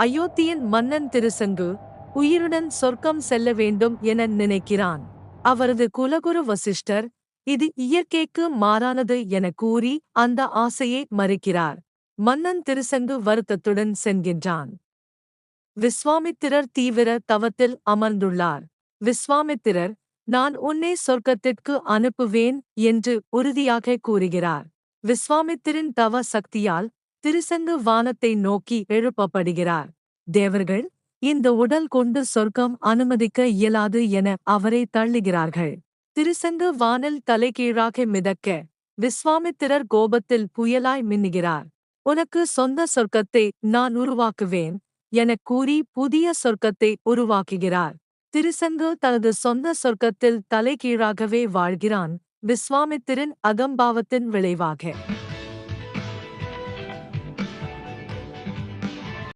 அயோத்தியின் மன்னன் திருசங்கு உயிருடன் சொர்க்கம் செல்ல வேண்டும் என நினைக்கிறான். அவரது குலகுரு வசிஷ்டர் இது இயற்கைக்கு மாறானது என கூறி அந்த ஆசையை மறுக்கிறார். மன்னன் திருசங்கு வருத்தத்துடன் சென்கின்றான் விஸ்வாமித்திரர் தீவிர தவத்தில் அமர்ந்துள்ளார். விஸ்வாமித்திரர் நான் உன்னை சொர்க்கத்திற்கு அனுப்புவேன் என்று உறுதியாக கூறுகிறார். விஸ்வாமித்திரின் தவ சக்தியால் திருசங்கு வானத்தை நோக்கி எழுப்பப்படுகிறார். தேவர்கள் இந்த உடல் கொண்டு சொர்க்கம் அனுமதிக்க இயலாது என அவரை தள்ளுகிறார்கள். திருசங்கு வானில் தலைகீழாக மிதக்க விஸ்வாமித்திரர் கோபத்தில் புயலாய் மின்னுகிறார். உனக்கு சொந்த சொர்க்கத்தை நான் உருவாக்குவேன் எனக் கூறி புதிய சொர்க்கத்தை உருவாக்குகிறார். திருசங்கு தனது சொந்த சொர்க்கத்தில் தலைகீழாகவே வாழ்கிறான் விஸ்வாமித்திரன் அகம்பாவத்தின் விளைவாக.